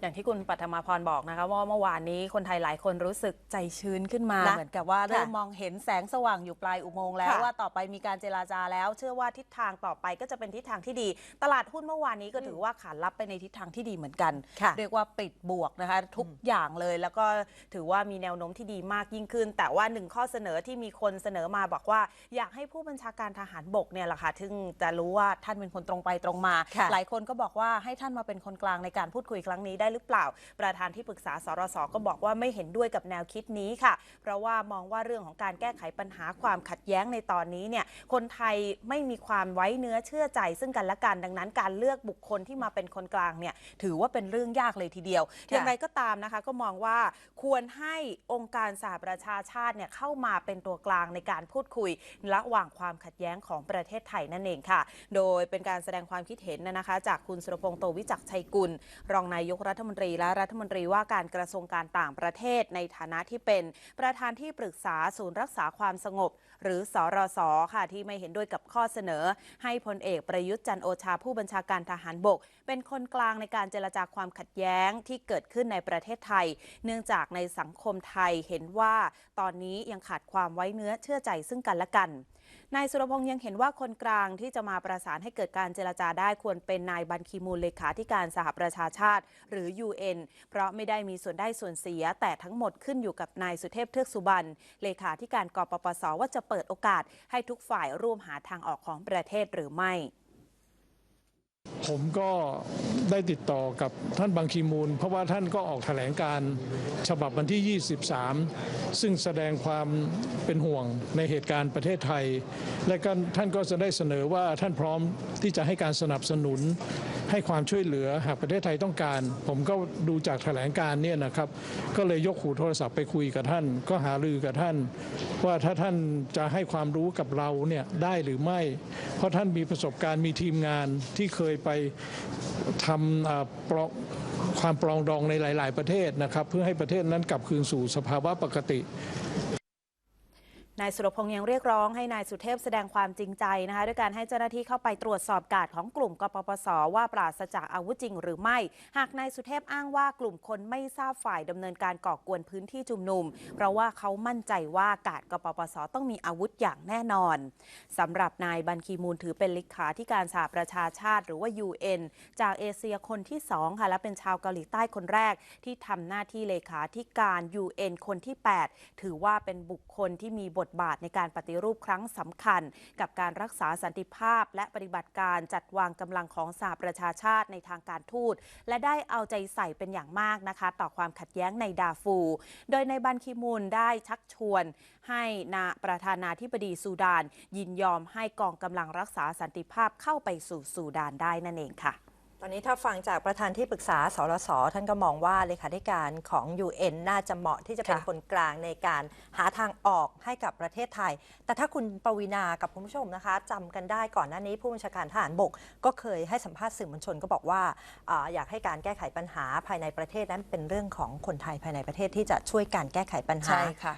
อย่างที่คุณปัทมาพรบอกนะคะว่าเมื่อวานนี้คนไทยหลายคนรู้สึกใจชื้นขึ้นมานะเหมือนกับว่าเริ่มค่ะมองเห็นแสงสว่างอยู่ปลายอุโมงค์แล้วค่ะว่าต่อไปมีการเจราจาแล้ว เชื่อว่าทิศทางต่อไปก็จะเป็นทิศทางที่ดี ตลาดหุ้นเมื่อวานนี้ก็ถือว่าขารับไปในทิศทางที่ดีเหมือนกัน ค่ะ เรียกว่าปิดบวกนะคะ ทุกอย่างเลยแล้วก็ถือว่ามีแนวโน้มที่ดีมากยิ่งขึ้น แต่ว่าหนึ่งข้อเสนอที่มีคนเสนอมาบอกว่า อยากให้ผู้บัญชาการทหารบกเนี่ยแหละค่ะถึงจะรู้ว่าท่านเป็นคนตรงไปตรงมา ค่ะ หลายคนก็บอกว่าให้ท่านมาเป็นคนกลางในการพูดคุยครั้งนี้ได้หรือเปล่า ประธานที่ปรึกษาสรสก็บอกว่าไม่เห็นด้วยกับแนวคิดนี้ค่ะ เพราะว่ามองว่าเรื่องของการแก้ไขปัญหาความขัดแย้งในตอนนี้เนี่ยคนไทยไม่มีความไว้เนื้อเชื่อใจ ซึ่งกันและกันดังนั้น การเลือกบุคคลที่มาเป็นคนกลางเนี่ยถือว่าเป็นเรื่องยากเลยทีเดียวค่ะอย่างไรก็ตามนะคะก็มองว่าควรให้องค์การสหประชาชาติเนี่ยเข้ามาเป็นตัวกลางในการพูดคุยระหว่างความขัดแย้งของประเทศไทยนั่นเองค่ะ โดยเป็นการแสดงความคิดเห็นนะคะ จากคุณสุรพงษ์โตวิจักรชัยกุล รองนายกรัฐฐมนตรีและรัฐมนตรีว่าการกระทรวงการต่างประเทศ ในฐานะที่เป็นประธานที่ปรึกษาศูนย์รักษาความสงบ หรือสอรสค่ะที่ไม่เห็นด้วยกับข้อเสนอ ให้พลเอกประยุทธ์จันโอชาผู้บัญชาการทหารบก เป็นคนกลางในการเจรจาความขัดแย้งที่เกิดขึ้นในประเทศไทย เนื่องจากในสังคมไทยเห็นว่า ตอนนี้ยังขาดความไว้เนื้อเชื่อใจซึ่งกันและกันนายสุรพงษ์ยังเห็นว่าคนกลางที่จะมาประสานให้เกิดการเจรจาได้ควรเป็นนายบันคีมูลเลขาธิการสหประชาชาติ หรือือ UN เพราะไม่ได้มีส่วนได้ส่วนเสีย แต่ทั้งหมดขึ้นอยู่กับนายสุเทพเทือกสุบรรณเลขาธิการกปปสว่าจะเปิดโอกาสให้ทุกฝ่ายร่วมหาทางออกของประเทศหรือไม่ ผมก็ได้ติดต่อกับท่านบังคีมูล เพราะว่าท่านก็ออกแถลงการฉบับวันที่ 23 ซึ่งแสดงความเป็นห่วงในเหตุการณ์ประเทศไทย และก็ท่านก็จะได้เสนอว่าท่านพร้อมที่จะให้การสนับสนุนให้ความช่วยเหลือหากประเทศไทยต้องการ ผมก็ดูจากแถลงการเนี่ยนะครับ ก็เลยยกหูโทรศัพท์ไปคุยกับท่าน ก็หารือกับท่าน ว่าถ้าท่านจะให้ความรู้กับเราเนี่ยได้หรือไม่ เพราะท่านมีประสบการณ์มีทีมงานที่เคยไปทำอ่าปลองความปลองดองในหลาย ๆ ประเทศนะครับ เพื่อให้ประเทศนั้นกลับคืนสู่สภาวะปกติ นายสุรพงษ์ยังเรียกร้องให้นายสุเทพแสดงความจริงใจนะคะด้วยการให้เจ้าหน้าที่เข้าไปตรวจสอบการดของกลุ่มกปปส ว่าปราศจากอาวุธจริงหรือไม่ หากนายสุเทพอ้างว่ากลุ่มคนไม่ทราบฝ่ายดำเนินการก่อกวนพื้นที่ชุมนุม เพราะว่าเขามั่นใจว่ากาดกปปส ต้องมีอาวุธอย่างแน่นอนสำหรับนายบันคีมูลถือเป็นเลขาธิการสหประชาชาติ หรือว่า UN จากเอเชียคนที่สองค่ะและเป็นชาวเกาหลีใต้คนแรก ที่ทำหน้าที่เลขาธิการ UN คนที่ 8 ถือว่าเป็นบุคคลที่มีบททบาทในการปฏิรูปครั้งสำคัญ กับการรักษาสันติภาพ และปฏิบัติการจัดวางกำลังของสหประชาชาติในทางการทูต และได้เอาใจใส่เป็นอย่างมากนะคะ ต่อความขัดแย้งในดาฟู โดยในบันคีมูลได้ชักชวน ให้นาประธานาธิบดีซูดาน ยินยอมให้กองกำลังรักษาสันติภาพเข้าไปสู่ซูดานได้นั่นเองค่ะ ตอนนี้ถ้าฟังจากประธานที่ปรึกษาสรสท่านก็มองว่าเลขาธิการของ UN น่าจะเหมาะที่จะเป็นค่ะ คนกลางในการหาทางออกให้กับประเทศไทย แต่ถ้าคุณปวีนากับคุณผู้ชมนะคะจำกันได้ก่อนหน้านี้ผู้บัญชาการทหารบก ก็เคยให้สัมภาษณ์สื่อมวลชนก็บอกว่าอาอยากให้การแก้ไขปัญหาภายในประเทศนั้นเป็นเรื่องของคนไทยภายในประเทศที่จะช่วยการแก้ไขปัญหา ใช่ค่ะ